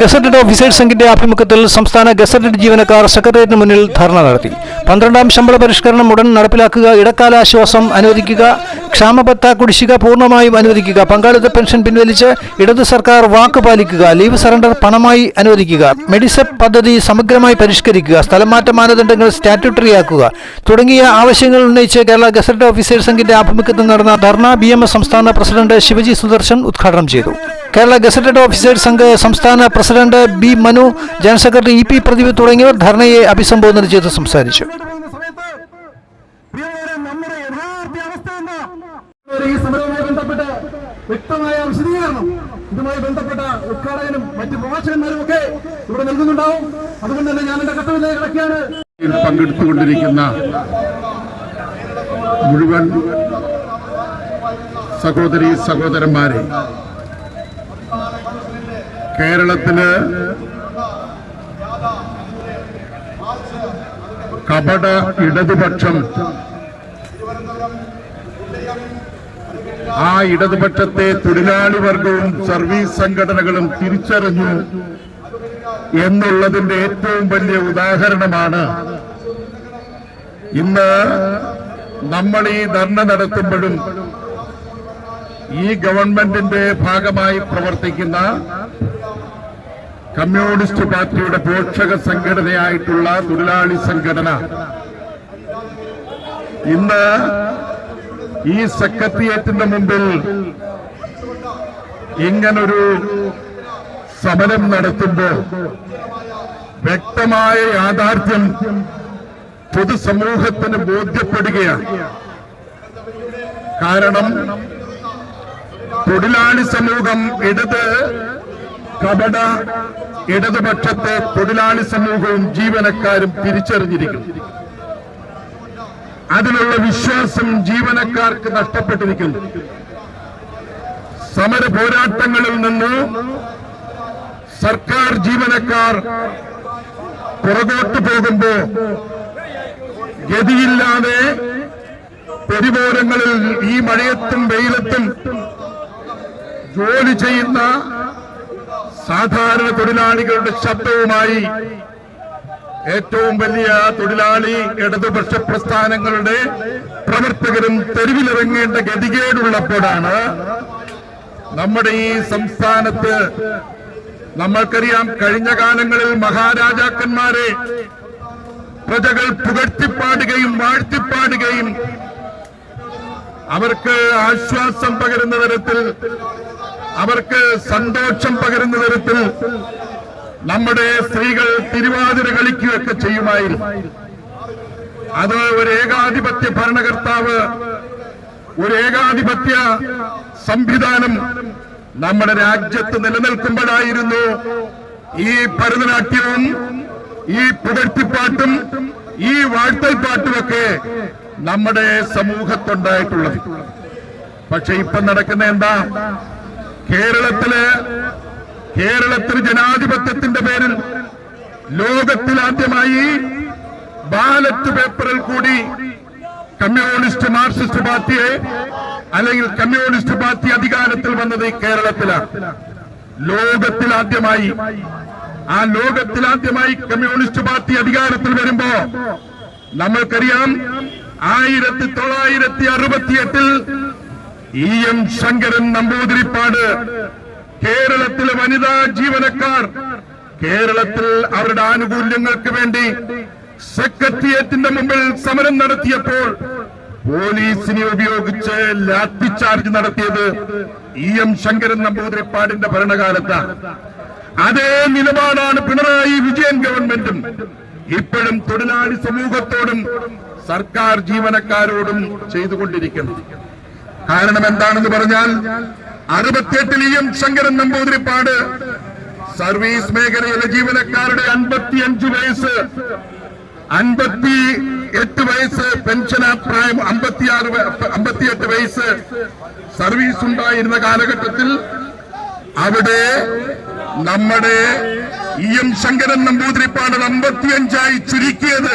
Gazetted officers സംഘിന്റെ ആഭിമുഖ്യത്തിൽ സംസ്ഥാന ഗസറ്റഡ് ജീവനക്കാർ സെക്രട്ടേറിയറ്റിന് മുന്നിൽ ധർണ നടത്തി. പന്ത്രണ്ടാം ശമ്പള പരിഷ്കരണം ഉടൻ നടപ്പിലാക്കുക ഇടക്കാല ആശ്വാസം അനുവദിക്കുക ക്ഷാമബത്ത കുടിശ്ശിക പൂർണമായും അനുവദിക്കുക പങ്കാളിത്ത പെൻഷൻ പിൻവലിച്ച് ഇടത് സർക്കാർ വാക്ക് പാലിക്കുക ലീവ് സറണ്ടർ പണമായി അനുവദിക്കുക മെഡിസെപ് പദ്ധതി സമഗ്രമായി പരിഷ്കരിക്കുക സ്ഥലമാറ്റ മാനദണ്ഡങ്ങൾ സ്റ്റാറ്റ്യൂട്ടറിയാക്കുക തുടങ്ങിയ ആവശ്യങ്ങൾ ഉന്നയിച്ച് കേരള ഗസറ്റഡ് ഓഫീസേഴ്സ് സംഘിന്റെ ആഭിമുഖ്യത്തിൽ നടന്ന ധർണ ബി സംസ്ഥാന പ്രസിഡന്റ് ശിവജി സുദർശൻ ഉദ്ഘാടനം ചെയ്തു. കേരള ഗസറ്റഡ് ഓഫീസേഴ്സ് സംഘ് സംസ്ഥാന president B Manu general secretary E P Pradeep തുടങ്ങിയവർ ധർണയെ അഭിസംബോധന ചെയ്ത് സംസാരിച്ചു. ഈ സമരവുമായി ബന്ധപ്പെട്ട് വ്യക്തമായ വിശദീകരണം ഇതുമായി ബന്ധപ്പെട്ട ഉദ്ഘാടകനും മറ്റ് പ്രഭാഷകന്മാരും ഒക്കെ ഇവിടെ നൽകുന്നുണ്ടാവും. അതുകൊണ്ട് തന്നെ ഞാൻ എന്റെ കർത്തവ്യത്തിലേക്ക് കിടക്കുകയാണ്. പങ്കെടുത്തുകൊണ്ടിരിക്കുന്ന മുഴുവൻ സഹോദരി സഹോദരന്മാരെ കേരളത്തിൽ കപട ഇടതുപക്ഷം. ആ ഇടതുപക്ഷത്തെ തൊഴിലാളി വർഗവും സർവീസ് സംഘടനകളും തിരിച്ചറിഞ്ഞു എന്നുള്ളതിന്റെ ഏറ്റവും വലിയ ഉദാഹരണമാണ്. ഇന്ന് നമ്മൾ ഈ ധർണ നടത്തുമ്പോഴും ഈ ഗവൺമെന്റിന്റെ ഭാഗമായി പ്രവർത്തിക്കുന്ന കമ്മ്യൂണിസ്റ്റ് പാർട്ടിയുടെ പോഷക സംഘടനയായിട്ടുള്ള തൊഴിലാളി സംഘടന. ഇന്ന് ഈ സെക്രട്ടേറിയറ്റിന്റെ മുമ്പിൽ ഇങ്ങനൊരു സമരം നടത്തുമ്പോൾ വ്യക്തമായ യാഥാർത്ഥ്യം പൊതുസമൂഹത്തിന് ബോധ്യപ്പെടുകയാണ്. കാരണം തൊഴിലാളി സമൂഹം ഇടത് കപട ഇടതുപക്ഷത്തെ തൊഴിലാളി സമൂഹവും ജീവനക്കാരും തിരിച്ചറിഞ്ഞിരിക്കുന്നു. അതിലുള്ള വിശ്വാസം ജീവനക്കാർക്ക് നഷ്ടപ്പെട്ടിരിക്കുന്നു. സമര പോരാട്ടങ്ങളിൽ നിന്ന് സർക്കാർ ജീവനക്കാർ പുറകോട്ട് പോകുമ്പോ ഗതിയില്ലാതെ പെരുവോരങ്ങളിൽ ഈ മഴയത്തും വെയിലത്തും ജോലി ചെയ്യുന്ന സാധാരണ തൊഴിലാളികളുടെ ശബ്ദവുമായി ഏറ്റവും വലിയ തൊഴിലാളി ഇടതുപക്ഷ പ്രസ്ഥാനങ്ങളുടെ പ്രവർത്തകരും തെരുവിലിറങ്ങേണ്ട ഗതികേടുള്ളപ്പോഴാണ് നമ്മുടെ ഈ സംസ്ഥാനത്ത് നമ്മൾക്കറിയാം കഴിഞ്ഞ കാലങ്ങളിൽ മഹാരാജാക്കന്മാരെ പ്രജകൾ പുകഴ്ത്തിപ്പാടുകയും വാഴ്ത്തിപ്പാടുകയും അവർക്ക് ആശ്വാസം പകരുന്ന തരത്തിൽ അവർക്ക് സന്തോഷം പകരുന്ന തരത്തിൽ നമ്മുടെ സ്ത്രീകൾ തിരുവാതിര കളിക്കുകയൊക്കെ ചെയ്യുമായിരുന്നു. അത് ഒരു ഏകാധിപത്യ ഭരണകർത്താവ് ഒരു ഏകാധിപത്യ സംവിധാനം നമ്മുടെ രാജ്യത്ത് നിലനിൽക്കുമ്പോഴായിരുന്നു ഈ ഭരതനാട്യവും ഈ പുകഴ്ത്തിപ്പാട്ടും ഈ വാഴ്ത്തൽപ്പാട്ടുമൊക്കെ നമ്മുടെ സമൂഹത്തുണ്ടായിട്ടുള്ളത്. പക്ഷെ ഇപ്പൊ നടക്കുന്ന എന്താ? കേരളത്തിൽ കേരളത്തിൽ ജനാധിപത്യത്തിന്റെ പേരിൽ ലോകത്തിലാദ്യമായി ബാലറ്റ് പേപ്പറിൽ കൂടി കമ്മ്യൂണിസ്റ്റ് മാർക്സിസ്റ്റ് പാർട്ടിയെ അല്ലെങ്കിൽ കമ്മ്യൂണിസ്റ്റ് പാർട്ടി അധികാരത്തിൽ വന്നത് കേരളത്തിലാണ്. ലോകത്തിലാദ്യമായി ആ ലോകത്തിലാദ്യമായി കമ്മ്യൂണിസ്റ്റ് പാർട്ടി അധികാരത്തിൽ വരുമ്പോ നമ്മൾക്കറിയാം ആയിരത്തി തൊള്ളായിരത്തി അറുപത്തിയെട്ടിൽ ഇ എം ശങ്കരൻ നമ്പൂതിരിപ്പാട് കേരളത്തിലെ വനിതാ ജീവനക്കാർ കേരളത്തിൽ അവരുടെ ആനുകൂല്യങ്ങൾക്ക് വേണ്ടി സെക്രട്ടേറിയറ്റിന്റെ മുമ്പിൽ സമരം നടത്തിയപ്പോൾ പോലീസിനെ ഉപയോഗിച്ച് ലാത്തി ചാർജ് നടത്തിയത് ഇ എം ശങ്കരൻ നമ്പൂതിരിപ്പാടിന്റെ ഭരണകാലത്താണ്. അതേ നിലപാടാണ് പിണറായി വിജയൻ ഗവൺമെന്റും. ഇപ്പോഴും തൊഴിലാളി സമൂഹത്തോടും സർക്കാർ ജീവനക്കാരോടും ചെയ്തുകൊണ്ടിരിക്കുന്നത്. കാരണം എന്താണെന്ന് പറഞ്ഞാൽ അറുപത്തിയെട്ടിൽ E M Sankaran Namboodiripad service മേഖലയിലെ ജീവനക്കാരുടെ അൻപത്തിയഞ്ച് വയസ്സ് അൻപത്തി എട്ട് വയസ്സ് പെൻഷൻ പ്രായം അമ്പത്തിയാറ് അമ്പത്തിയെട്ട് വയസ്സ് സർവീസ് ഉണ്ടായിരുന്ന കാലഘട്ടത്തിൽ അവിടെ നമ്മുടെ ഇ എം ശങ്കരൻ നമ്പൂതിരിപ്പാട് അമ്പത്തിയഞ്ചായി ചുരുക്കിയത്